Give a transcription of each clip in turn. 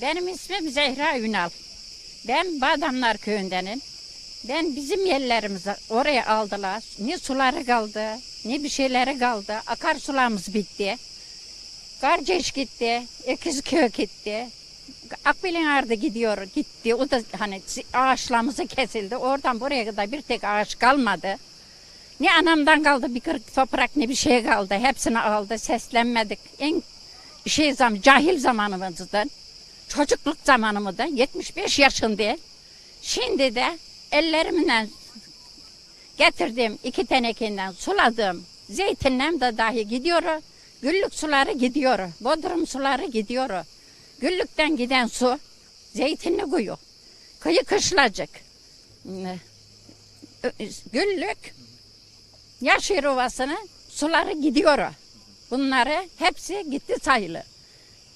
Benim ismim Zehra Ünal. Ben Badamlar köyündenim. Ben bizim yerlerimizi oraya aldılar. Ne suları kaldı, ne bir şeyleri kaldı. Akarsularımız bitti. Karceş gitti, Ekizköy gitti. Akbil'in ardı gidiyor, gitti. O da hani ağaçlarımızı kesildi. Oradan buraya kadar bir tek ağaç kalmadı. Ne anamdan kaldı bir kırık toprak ne bir şey kaldı. Hepsini aldı, seslenmedik. En şey zam, cahil zamanımızdan, çocukluk zamanımda 75 yaşındayım. Şimdi de ellerimle getirdim iki tenekenden suladım. Zeytinlem de dahi gidiyor. Güllük suları gidiyor. Bodrum suları gidiyor. Güllükten giden su zeytinli kuyu. Kıyı kışlacık. Güllük Yaşır Ovası'nın suları gidiyor. Bunları hepsi gitti sayılı.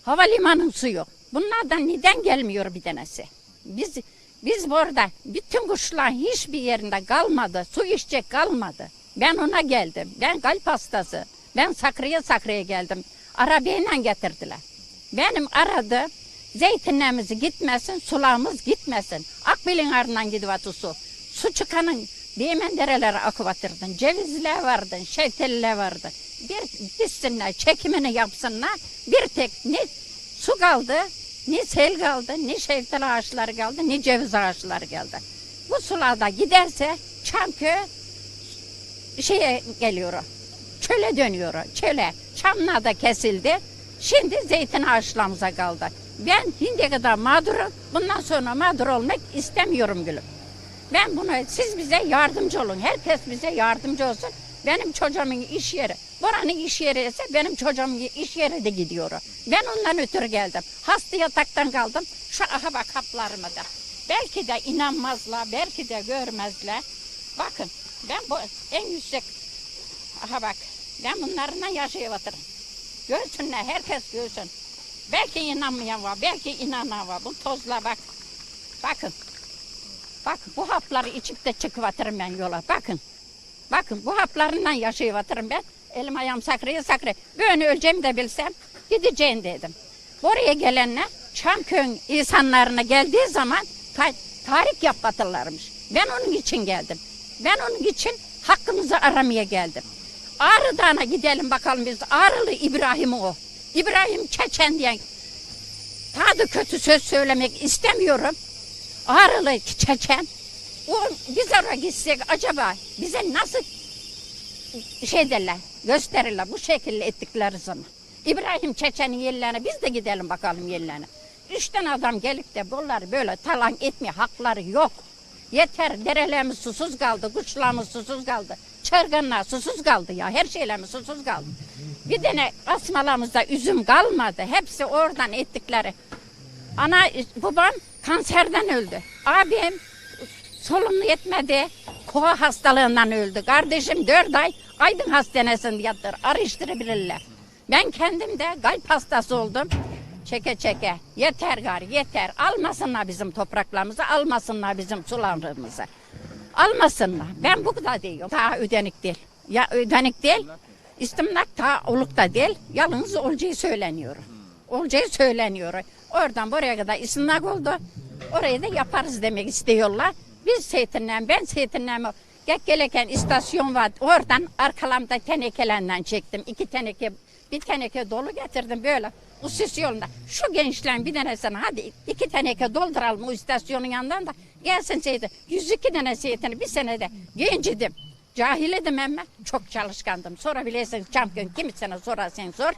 Havalimanın suyu. Bunlardan neden gelmiyor bir tanesi? Biz biz burada bütün kuşlar hiçbir yerinde kalmadı. Su içecek kalmadı. Ben ona geldim. Ben kalp hastası. Ben Sakrı'ya Sakrı'ya geldim. Arabayla getirdiler. Benim aradı zeytinlerimiz gitmesin, sularımız gitmesin. Akbil'in ardından gidivatı su. Su çıkanın Değmen derelere akıvatırdın. Cevizler vardı, şeftaliler vardı. Bir dizsinler, çekimini yapsınlar. Bir tek ne su kaldı, ne sel kaldı, ne şeftali ağaçları kaldı, ne ceviz ağaçları kaldı. Bu sularda giderse Çamköy şeye geliyor. Çöle dönüyor. Çöle. Çamlar da kesildi. Şimdi zeytin ağaçlarımıza kaldı. Ben şimdiye kadar mağdurum. Bundan sonra mağdur olmak istemiyorum gülüm. Ben bunu siz bize yardımcı olun. Herkes bize yardımcı olsun. Benim çocuğumun iş yeri. Buranın iş yeri ise benim çocuğumun iş yeri de gidiyor. Ben ondan ötürü geldim. Hasta yataktan kaldım. Şu aha bak haplarımı da. Belki de inanmazlar, belki de görmezler. Bakın ben bu en yüksek aha bak ben bunlarla yaşayıvatırım. Görsünler, herkes görsün. Belki inanmayan var, belki inanan var. Bu tozla bak. Bakın. Bak bu hapları içip de çıkıvatırım ben yola. Bakın. Bakın bu haplarından yaşayıvatırım ben. Elim ayağım sakraya sakraya. Böyle öleceğimi de bilsem gideceğim dedim. Buraya gelenler Çamköy'ün insanlarına geldiği zaman ta tarih yapatırlarmış. Ben onun için geldim. Ben onun için hakkımızı aramaya geldim. Ağrı Dağı'na gidelim bakalım biz. Ağrılı İbrahim o. İbrahim Çeçen diyen tadı kötü söz söylemek istemiyorum. Ağrılı Çeçen. O biz oraya gitsek acaba bize nasıl şey derler, gösterirler bu şekilde ettikleri zaman. İbrahim Çeçen'in yerlerine biz de gidelim bakalım yerlerine. Üç tane adam gelip de bunları böyle talan etmeye hakları yok. Yeter derelerimiz susuz kaldı, kuşlarımız susuz kaldı. Çırgınlar susuz kaldı ya, her şeylerimiz susuz kaldı. Bir tane asmalarımızda üzüm kalmadı. Hepsi oradan ettikleri. Ana babam kanserden öldü. Abim solunum yetmedi. Kova hastalığından öldü. Kardeşim dört ay Aydın Hastanesi'nde yattır. Araştırabilirler. Ben kendim de kalp hastası oldum. Çeke çeke. Yeter gari yeter. Almasınlar bizim topraklarımızı. Almasınlar bizim sularımızı. Almasınlar. Ben bu kadar diyorum. Ta ödenik değil. Ya ödenik değil. İstimlak ta olukta değil. Yalnız olacağı söyleniyor. Olacağı söyleniyor. Oradan buraya kadar istimlak oldu. Orayı da yaparız demek istiyorlar. Biz Seytin'den, ben Seytin'den Gek gelirken istasyon var. Oradan arkalamda tenekelerinden çektim. İki teneke, bir teneke dolu getirdim böyle. Usus yolunda. Şu gençlerin bir tanesine hadi iki teneke dolduralım o istasyonun yanından da gelsin Seytin. 102 tane Seytin'i bir senede gencidim. Cahil idim ama çok çalışkandım. Sorabilirsiniz çampiyon kimisine sorarsan sor.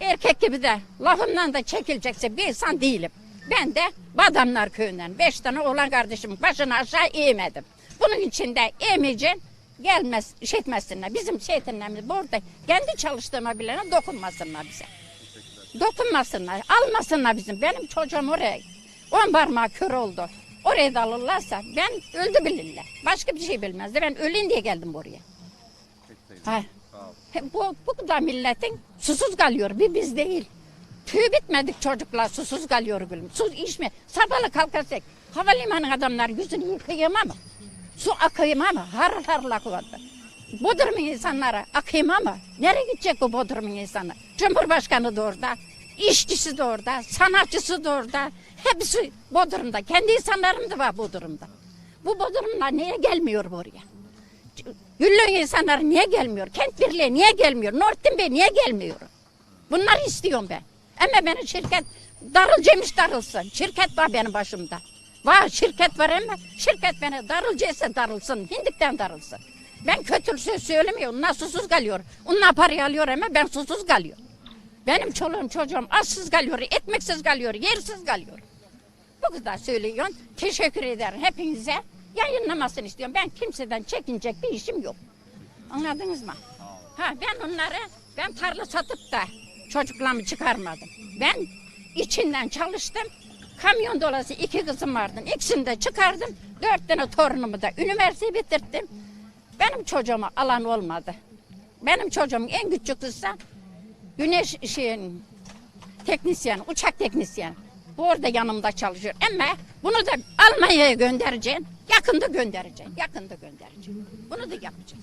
Erkek gibi de lafımdan da çekilecekse bir insan değilim. Ben de Badamlar köyünden beş tane oğlan kardeşim başını aşağı eğmedim. Bunun için de eğmeyeceksin gelmez, şey etmesinler. Bizim şeytanlarımız burada kendi çalıştığıma bilene dokunmasınlar bize. Dokunmasınlar, almasınlar bizim. Benim çocuğum oraya on parmağı kör oldu. Oraya da alırlarsa ben öldü bilirler. Başka bir şey bilmezdi. Ben öleyim diye geldim buraya. Ha. Bu, bu kadar milletin susuz kalıyor. Bir biz değil. Tüy bitmedik çocuklar susuz kalıyor gülüm. Su içme. Sabahla kalkarsak havalimanı adamlar yüzünü yıkayayım ama su akayım ama harıl harıl akıvadı. Bodrum'un insanlara akayım ama nereye gidecek bu Bodrum'un insanı? Cumhurbaşkanı da orada. işçisi de orada, sanatçısı da orada. Hepsi Bodrum'da. Kendi insanlarım da var Bodrum'da. Bu Bodrumlar niye gelmiyor buraya? Güllü insanlar niye gelmiyor? Kent Birliği niye gelmiyor? Nortin Bey niye gelmiyor? Bunları istiyorum ben. Ama benim şirket darılcıymış darılsın. Şirket var benim başımda. Var şirket var ama şirket bana darılcıysa darılsın. Hindikten darılsın. Ben kötü söz söylemiyorum. Onlar susuz kalıyor. Onlar parayı alıyor ama ben susuz kalıyorum. Benim çoluğum çocuğum açsız kalıyor, ekmeksiz kalıyor, yersiz kalıyor. Bu kadar söylüyorsun. Teşekkür ederim hepinize. Yayınlamasını istiyorum. Ben kimseden çekinecek bir işim yok. Anladınız mı? Ha ben onları ben tarla satıp da çocuklarımı çıkarmadım. Ben içinden çalıştım. Kamyon dolası iki kızım vardı. İkisini de çıkardım. Dört tane torunumu da üniversiteyi bitirttim. Benim çocuğuma alan olmadı. Benim çocuğum en küçük kızsa güneş şeyin teknisyen, uçak teknisyen. Bu orada yanımda çalışıyor. Ama bunu da Almanya'ya göndereceğim. Yakında göndereceğim. Yakında göndereceğim. Bunu da yapacağım.